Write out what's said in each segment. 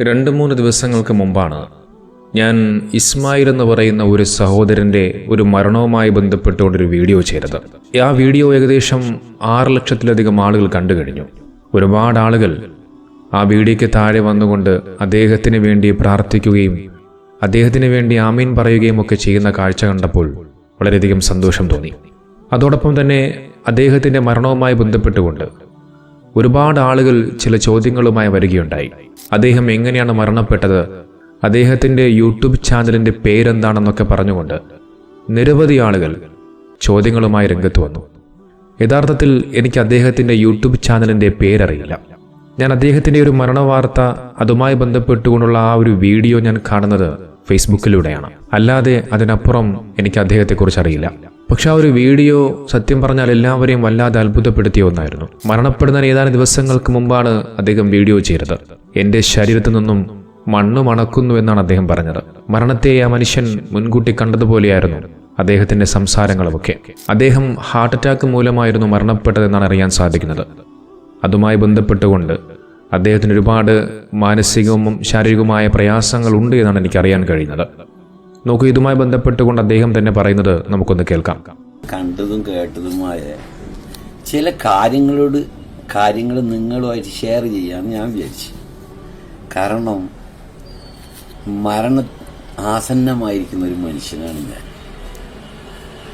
രണ്ട് മൂന്ന് ദിവസങ്ങൾക്ക് മുമ്പാണ് ഞാൻ ഇസ്മായിൽ എന്ന് പറയുന്ന ഒരു സഹോദരന്റെ ഒരു മരണവുമായി ബന്ധപ്പെട്ടുകൊണ്ടൊരു വീഡിയോ ചെയ്തത്. ആ വീഡിയോ ഏകദേശം ആറ് ലക്ഷത്തിലധികം ആളുകൾ കണ്ടു കഴിഞ്ഞു. ഒരുപാട് ആളുകൾ ആ വീഡിയോയ്ക്ക് താഴെ വന്നുകൊണ്ട് അദ്ദേഹത്തിന് വേണ്ടി പ്രാർത്ഥിക്കുകയും അദ്ദേഹത്തിന് വേണ്ടി ആമീൻ പറയുകയും ഒക്കെ ചെയ്യുന്ന കാഴ്ച കണ്ടപ്പോൾ വളരെയധികം സന്തോഷം തോന്നി. അതോടൊപ്പം തന്നെ അദ്ദേഹത്തിന്റെ മരണവുമായി ബന്ധപ്പെട്ടുകൊണ്ട് ഒരുപാട് ആളുകൾ ചില ചോദ്യങ്ങളുമായി വരികയുണ്ടായി. അദ്ദേഹം എങ്ങനെയാണ് മരണപ്പെട്ടത്? അദ്ദേഹത്തിന്റെ യൂട്യൂബ് ചാനലിന്റെ പേരെന്താണെന്നൊക്കെ പറഞ്ഞുകൊണ്ട് നിരവധി ആളുകൾ ചോദ്യങ്ങളുമായി രംഗത്ത് വന്നു. യഥാർത്ഥത്തിൽ എനിക്ക് അദ്ദേഹത്തിന്റെ യൂട്യൂബ് ചാനലിന്റെ പേരറിയില്ല. ഞാൻ അദ്ദേഹത്തിന്റെ ഒരു മരണവാർത്ത അതുമായി ബന്ധപ്പെട്ടുകൊണ്ടുള്ള ആ ഒരു വീഡിയോ ഞാൻ കാണുന്നത് ഫേസ്ബുക്കിലൂടെയാണ്. അല്ലാതെ അതിനപ്പുറം എനിക്ക് അദ്ദേഹത്തെക്കുറിച്ച് അറിയില്ല. പക്ഷെ ആ ഒരു വീഡിയോ സത്യം പറഞ്ഞാൽ എല്ലാവരെയും വല്ലാതെ അത്ഭുതപ്പെടുത്തിയ ഒന്നായിരുന്നു. മരണപ്പെടുന്ന ഏതാനും ദിവസങ്ങൾക്ക് മുമ്പാണ് അദ്ദേഹം വീഡിയോ ചെയ്തത്. എന്റെ ശരീരത്തിൽ നിന്നും മണ്ണ് മണക്കുന്നു എന്നാണ് അദ്ദേഹം പറഞ്ഞത്. മരണത്തെ ആ മനുഷ്യൻ മുൻകൂട്ടി കണ്ടതുപോലെയായിരുന്നു അദ്ദേഹത്തിന്റെ സംസാരങ്ങളുമൊക്കെ. അദ്ദേഹം ഹാർട്ട് അറ്റാക്ക് മൂലമായിരുന്നു മരണപ്പെട്ടതെന്നാണ് അറിയാൻ സാധിക്കുന്നത്. അതുമായി ബന്ധപ്പെട്ടുകൊണ്ട് അദ്ദേഹത്തിന് ഒരുപാട് മാനസികവും ശാരീരികവുമായ പ്രയാസങ്ങളുണ്ട് എന്നാണ് എനിക്കറിയാൻ കഴിയുന്നത്. നോക്കൂ ഇതുമായി ബന്ധപ്പെട്ടുകൊണ്ട് അദ്ദേഹം തന്നെ പറയുന്നത് നമുക്കൊന്ന് കേൾക്കാം. കണ്ടതും കേട്ടതുമായ ചില കാര്യങ്ങളോട് കാര്യങ്ങൾ നിങ്ങളുമായിട്ട് ഷെയർ ചെയ്യാമെന്ന് ഞാൻ വിചാരിച്ചു. കാരണം മരണ ആസന്നമായിരിക്കുന്ന ഒരു മനുഷ്യനാണ് ഞാൻ.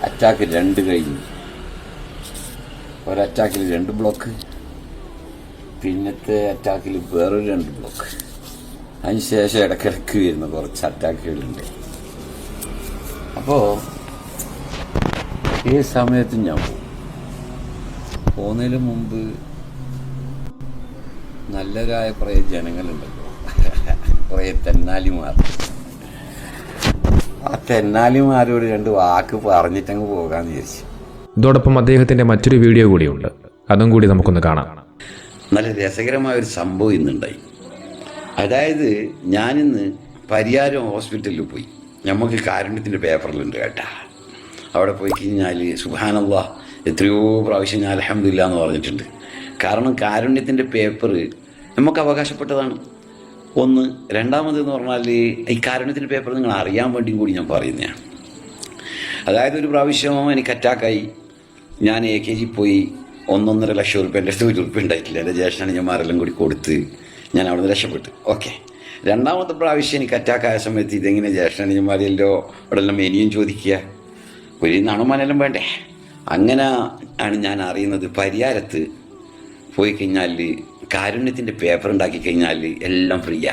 അറ്റാക്ക് രണ്ട് കഴിഞ്ഞു. ഒരറ്റാക്കിൽ രണ്ട് ബ്ലോക്ക് പിന്നത്തെ അറ്റാക്കിൽ വേറൊരു രണ്ട് ബ്ലോക്ക് അതിനുശേഷം ഇടയ്ക്കിടയ്ക്ക് വരുന്ന കുറച്ച് അറ്റാക്കുകളുണ്ട് അപ്പോൾ ഈ സമയത്ത് ഞാൻ പോകും പോകുന്നതിന് മുമ്പ് നല്ലതായ കുറേ ജനങ്ങളുണ്ടല്ലോ. കുറേ തെന്നാലിമാർ. ആ തെന്നാലിമാരോട് രണ്ട് വാക്ക് പറഞ്ഞിട്ടങ്ങ് പോകാന്ന് വിചാരിച്ചു. ഇതോടൊപ്പം അദ്ദേഹത്തിന്റെ മറ്റൊരു വീഡിയോ കൂടിയുണ്ട്. അതും കൂടി നമുക്കൊന്ന് കാണാം. നല്ല രസകരമായ ഒരു സംഭവം ഇന്നുണ്ടായി. അതായത് ഞാനിന്ന് പരിയാരം ഹോസ്പിറ്റലിൽ പോയി. നമുക്ക് കാരുണ്യത്തിന്റെ പേപ്പറിലുണ്ട് കേട്ടാ. അവിടെ പോയി കഴിഞ്ഞാൽ സുഹാനല്ല എത്രയോ പ്രാവശ്യം ഞാൻ അലഹമില്ല എന്ന് പറഞ്ഞിട്ടുണ്ട്. കാരണം കാരുണ്യത്തിന്റെ പേപ്പർ നമുക്ക് അവകാശപ്പെട്ടതാണ്. ഒന്ന് രണ്ടാമത് എന്ന് പറഞ്ഞാൽ ഈ കാരുണ്യത്തിന്റെ പേപ്പർ നിങ്ങൾ അറിയാൻ വേണ്ടിയും കൂടി ഞാൻ പറയുന്നതാണ് അതായത് ഒരു പ്രാവശ്യം എനിക്ക് അറ്റാക്കായി ഞാൻ എ കെ ജി പോയി. ഒന്നൊന്നര ലക്ഷം ഉറുപ്പ്യ എന്റെ അടുത്ത് ഒരു ഉറുപ്പ്യ ഉണ്ടായിട്ടില്ല. എന്റെ ജ്യേഷ്ഠാനുജന്മാരെല്ലാം കൂടി കൊടുത്ത് ഞാൻ അവിടെ നിന്ന് രക്ഷപ്പെട്ടു. ഓക്കെ രണ്ടാമത്തെ പ്രാവശ്യം എനിക്ക് അറ്റാക്കായ സമയത്ത് ഇതെങ്ങനെ ജ്യേഷ്ഠനിയന്മാരെല്ലോ അവിടെ എല്ലാം ഇനിയും ചോദിക്കുക. ഒരു നണുമനെല്ലാം വേണ്ടേ? അങ്ങനെ ആണ് ഞാൻ അറിയുന്നത്. പരിയാരത്ത് പോയി കഴിഞ്ഞാൽ കാരുണ്യത്തിന്റെ പേപ്പർ ഉണ്ടാക്കി കഴിഞ്ഞാൽ എല്ലാം ഫ്രീയാ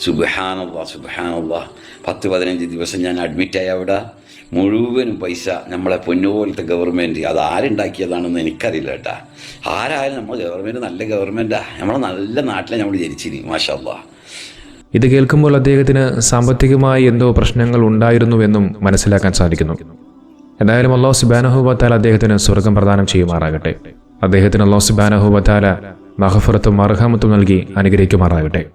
സുബഹാനുള്ള സുബഹാനുള്ള പത്ത് പതിനഞ്ച് ദിവസം ഞാൻ അഡ്മിറ്റായി അവിടെ. മുഴുവനും പൈസ നമ്മളെ പൊന്നുപോലത്തെ ഗവൺമെന്റ് അത് ആരുണ്ടാക്കിയതാണെന്ന് എനിക്കറിയില്ല കേട്ടാ. ആരായാലും നമ്മൾ ഗവൺമെന്റ് നല്ല ഗവൺമെന്റാണ് നമ്മളെ നല്ല നാട്ടിലെ നമ്മൾ ജനിച്ചിനി മാഷാല്ലാ ഇത് കേൾക്കുമ്പോൾ അദ്ദേഹത്തിന് സാമ്പത്തികമായി എന്തോ പ്രശ്നങ്ങൾ ഉണ്ടായിരുന്നുവെന്നും മനസ്സിലാക്കാൻ സാധിക്കുന്നു. എന്തായാലും അള്ളാഹു സുബാനഹുബത്താല അദ്ദേഹത്തിന് സ്വർഗം പ്രദാനം ചെയ്യുമാറാകട്ടെ. അദ്ദേഹത്തിന് അള്ളാഹു സുബാനഹുബത്താല മഹഫുറത്തും അർഹമത്തും നൽകി അനുഗ്രഹിക്കുമാറാകട്ടെ.